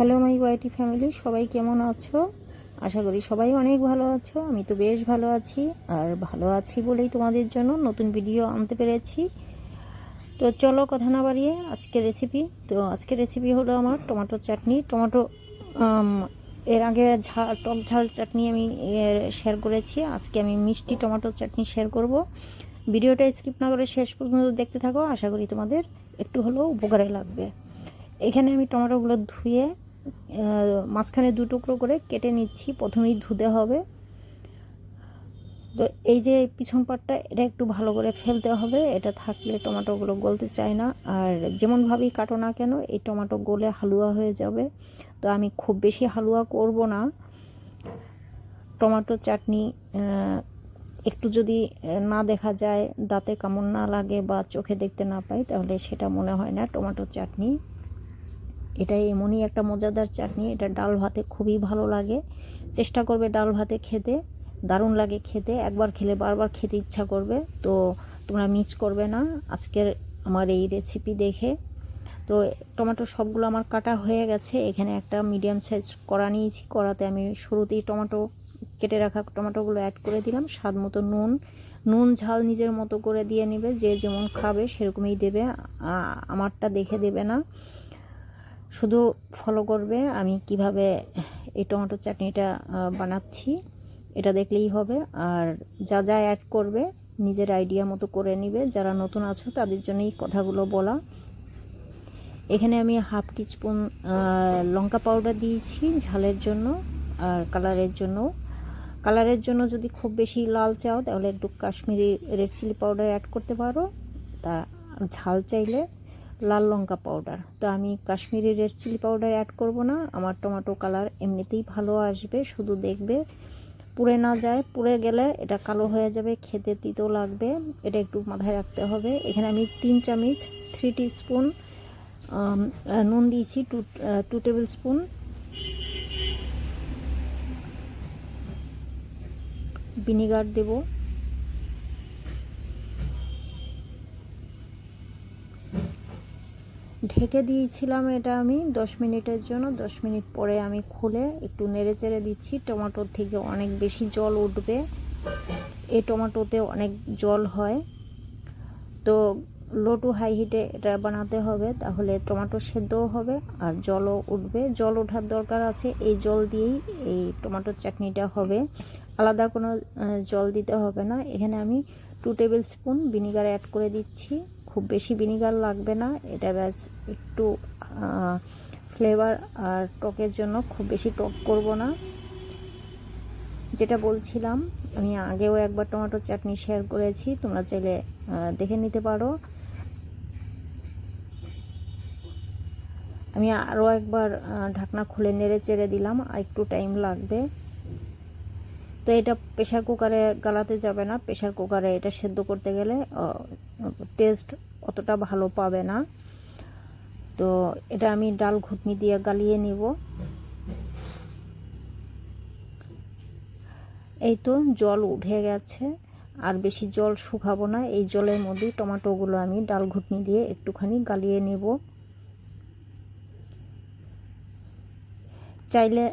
Hello my YT family, সবাই কেমন আছো? আশা করি সবাই অনেক ভালো আছো, আমি তো বেশ ভালো আছি, আর ভালো আছি বলেই তোমাদের জন্য নতুন ভিডিও আনতে পেরেছি। তো চলো কথা না বাড়িয়ে আজকে রেসিপি তো আজকে রেসিপি হলো আমার টমেটো চাটনি। টমেটো এর আগে ঝাল টক ঝাল চাটনি আমি শেয়ার করেছি, আজকে আমি মিষ্টি টমেটো চাটনি শেয়ার করব। ভিডিওটা স্কিপ না করে শেষ পর্যন্ত দেখতে থাকো, আশা করি তোমাদের একটু হলেও উপকারে লাগবে। এখানে আমি টমেটোগুলো ধুয়ে মাঝখানে দু টুকরো করে কেটে নিচ্ছি। প্রথমেই ধুতে হবে। তো এই যে পিছন পাটটা, এটা একটু ভালো করে ফেলতে হবে। এটা থাকলে টমেটোগুলো গলতে চায় না। আর যেমনভাবেই কাটো না কেন, এই টমেটো গলে হালুয়া হয়ে যাবে। তো আমি খুব বেশি হালুয়া করব না। টমেটো চাটনি একটু যদি না দেখা যায়, দাঁতে কেমন না লাগে বা চোখে দেখতে না পাই, তাহলে সেটা মনে হয় না, টমেটো চাটনি। এটা এমনই একটা মজাদার চাটনি। এটা ডাল ভাতে খুবই ভালো লাগে। চেষ্টা করবে ডাল ভাতে খেতে। দারুণ লাগে খেতে। একবার খেলে বারবার খেতে ইচ্ছা করবে। তো তোমরা মিস করবে না। আজকের আমার এই রেসিপি দেখে। তো টমেটো সবগুলো আমার কাটা হয়ে গেছে। এখানে একটা মিডিয়াম সাইজ কড়া নিয়েছি। কড়াতে আমি শুরুতেই টমেটো কেটে রাখা টমেটোগুলো অ্যাড করে দিলাম। স্বাদ মতো নুন। নুন, ঝাল নিজের মতো করে দিয়ে নেবে। যে যেমন খাবে সেরকমই দেবে। আমারটা দেখে দেবে না। শুধু ফলো করবে, আমি কীভাবে এই টমেটো চাটনিটা বানাচ্ছি, এটা দেখলেই হবে। আর যা যা অ্যাড করবে, নিজের আইডিয়া মতো করে নিবে। যারা নতুন আছো, তাদের জন্যই কথাগুলো বলা। এখানে আমি হাফ টিস্পুন লঙ্কা পাউডার দিয়েছি ঝালের জন্য আর কালারের জন্য কালারের জন্য যদি খুব বেশি লাল চাও, তাহলে একটু Kashmiri red chilli powder add করতে পারো। তা ঝাল চাইলে লাল লঙ্কা পাউডার তো আমি Kashmiri red chilli powder add করব না, আমার টমেটো কালার এমনিতেই ভালো আসবে, শুধু দেখবে। পুড়ে না যায়, পুড়ে গেলে এটা কালো হয়ে যাবে, খেতে তিতো লাগবে, এটা একটু মাথায় রাখতে হবে। এখানে আমি তিন চামচ থ্রি টি স্পুন নুন দিয়েছি two two tablespoon vinegar দেবো। ঢেকে দিয়েছিলাম এটা আমি দশ মিনিটের জন্য। দশ মিনিট পরে আমি খুলে একটু নেড়ে চেড়ে দিচ্ছি। টমেটোর থেকে অনেক বেশি জল উঠবে। এই টমেটোতে অনেক জল হয়। তো লো টু হাই হিটে এটা বানাতে হবে, তাহলে টমেটো সেদ্ধও হবে আর জলও উঠবে। জল ওঠার দরকার আছে, এই জল দিয়েই এই টমেটোর চাটনিটা হবে। আলাদা কোনো জল দিতে হবে না। এখানে আমি two tablespoon vinegar add করে দিচ্ছি। খুব বেশি ভিনিগার লাগবে না। এটা ব্যাস একটু ফ্লেভার আর টকের জন্য খুব বেশি টক করব না। যেটা বলছিলাম, আমি আগেও একবার টমেটো চাটনি শেয়ার করেছি, তোমরা চাইলে দেখে নিতে পারো। আমি আরও একবার ঢাকনা খুলে নেড়ে চেড়ে দিলাম, আর একটু টাইম লাগবে। তো এটা প্রেশার কুকারে গালাতে যাবে না। প্রেশার কুকারে এটা সেদ্ধ করতে গেলে টেস্ট অতটা ভালো পাবে না। তো এটা আমি ডাল ঘুটনি দিয়ে গালিয়ে নিব। এই তো জল উঠে গেছে। আর বেশি জল শুকাবো না। এই জলের মধ্যেই টমেটোগুলো আমি ডাল ঘুটনি দিয়ে একটুখানি গালিয়ে নেব। চাইলে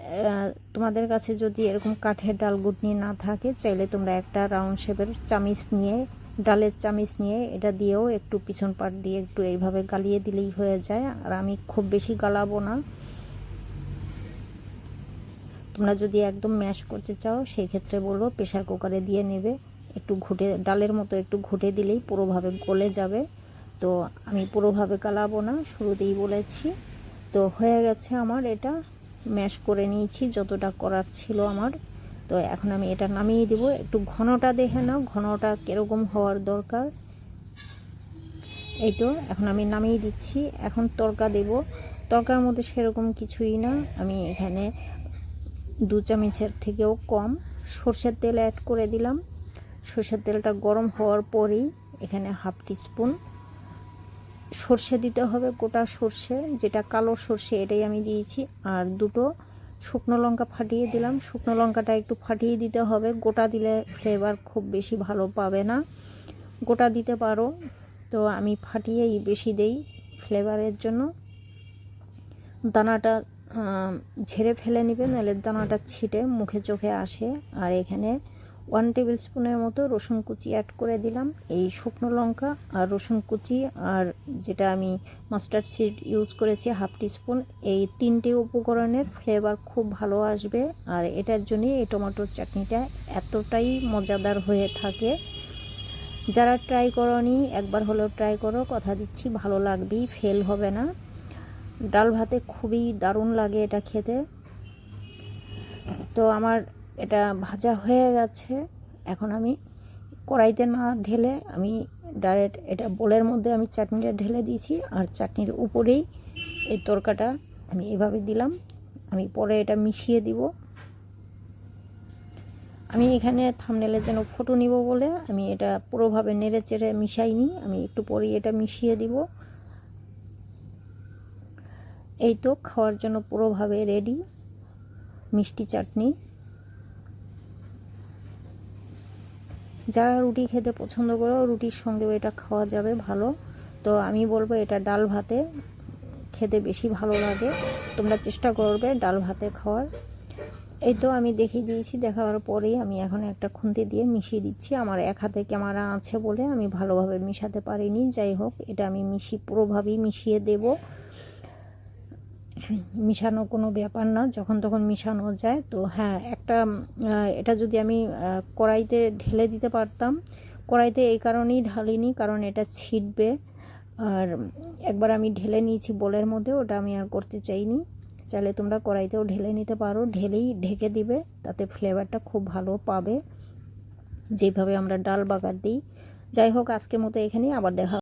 তোমাদের কাছে যদি এরকম কাঠের ডাল ঘুটনি না থাকে, চাইলে তোমরা একটা রাউন্ড শেপের চামিচ নিয়ে ডালের চামিচ নিয়ে এটা দিয়েও একটু পিছন পাট দিয়ে একটু এইভাবে গালিয়ে দিলেই হয়ে যায়। আর আমি খুব বেশি গালাবো না। তোমরা যদি একদম ম্যাশ করতে চাও সেই ক্ষেত্রে বলব প্রেশার কুকারে দিয়ে নেবে। একটু ঘুটে, ডালের মতো একটু ঘুটে দিলেই পুরোভাবে গলে যাবে। তো আমি পুরোভাবে গালাবো না, শুরুতেই বলেছি। তো হয়ে গেছে আমার এটা। ম্যাশ করে নিয়েছি, যতটা করার ছিল আমার। তো এখন আমি এটা নামিয়ে দিব। একটু ঘনটা দেখে নাও, ঘনটা কীরকম হওয়ার দরকার। এই তো, এখন আমি নামিয়ে দিচ্ছি। এখন তরকা দেব। তরকার মধ্যে সেরকম কিছুই না। আমি এখানে দু চামচের থেকেও কম। সর্ষের তেল অ্যাড করে দিলাম। সর্ষের তেলটা গরম হওয়ার পরেই এখানে হাফ টিস্পুন সর্ষে দিতে হবে, গোটা সর্ষে, যেটা কালো সর্ষে এটাই আমি দিয়েছি। আর দুটো শুকনো লঙ্কা ফাটিয়ে দিলাম। শুকনো লঙ্কাটা একটু ফাটিয়ে দিতে হবে। গোটা দিলে ফ্লেভার খুব বেশি ভালো পাবে না। গোটা দিতে পারো। তো আমি ফাটিয়েই বেশি দেই ফ্লেভারের জন্য। দানাটা ঝেড়ে ফেলে নেবে, নাহলে দানাটা ছিটে মুখে চোখে আসে। আর এখানে ওয়ান টেবিল স্পুনের মতো রসুন কুচি অ্যাড করে দিলাম। এই শুকনো লঙ্কা আর রসুন কুচি আর যেটা আমি মাস্টার্ড সিড ইউজ করেছি হাফ টিস্পুন এই তিনটে উপকরণের ফ্লেভার খুব ভালো আসবে। আর এটার জন্যই এই টমেটোর চাটনিটা এতটাই মজাদার হয়ে থাকে। যারা ট্রাই করনি, একবার হলেও ট্রাই করো, কথা দিচ্ছি, ভালো লাগবেই ফেল হবে না। ডাল ভাতে খুবই দারুণ লাগে এটা খেতে। তো আমার এটা ভাজা হয়ে গেছে। এখন আমি কড়াইতে না ঢেলে আমি ডাইরেক্ট এটা বোলের মধ্যে আমি চাটনিটা ঢেলে দিয়েছি আর চাটনির উপরেই এই তরকাটা আমি এভাবে দিলাম। আমি পরে এটা মিশিয়ে দিব। আমি এখানে থামনেলে যেন ফটো নিব বলে আমি এটা পুরোভাবে নেড়ে চেড়ে মিশাইনি। আমি একটু পরেই এটা মিশিয়ে দিব। এই তো খাওয়ার জন্য পুরোভাবে রেডি মিষ্টি চাটনি। যারা রুটি খেতে পছন্দ করো, রুটির সঙ্গেও এটা খাওয়া যাবে ভালো। তো আমি বলব এটা ডাল ভাতে খেতে বেশি ভালো লাগে। তোমরা চেষ্টা করবে ডাল ভাতে খাওয়ার। এই তো আমি দেখিয়ে দিয়েছি দেখার পরেই আমি এখন একটা খুন্তি দিয়ে মিশিয়ে দিচ্ছি। আমার এক হাতে ক্যামেরা আছে বলে আমি ভালোভাবে মিশাতে পারিনি। যাই হোক, এটা আমি মিশি, পুরোভাবেই মিশিয়ে দেবো। মিশানো কোনো ব্যাপার না, যখন তখন মিশানো যায়। তো হ্যাঁ একটা এটা যদি আমি কড়াইতে ঢেলে দিতে পারতাম, কড়াইতে এই কারণেই ঢালিনি, কারণ এটা ছিটবে। আর একবার আমি ঢেলে নিয়েছি বোলের মধ্যে, ওটা আমি আর করতে চাইনি। চাইলে তোমরা কড়াইতেও ঢেলে নিতে পারো, ঢেলেই ঢেকে দিবে, তাতে ফ্লেভারটা খুব ভালো পাবে। যেভাবে আমরা ডাল বাগার দিই। যাই হোক, আজকের মতো এখানেই, আবার দেখা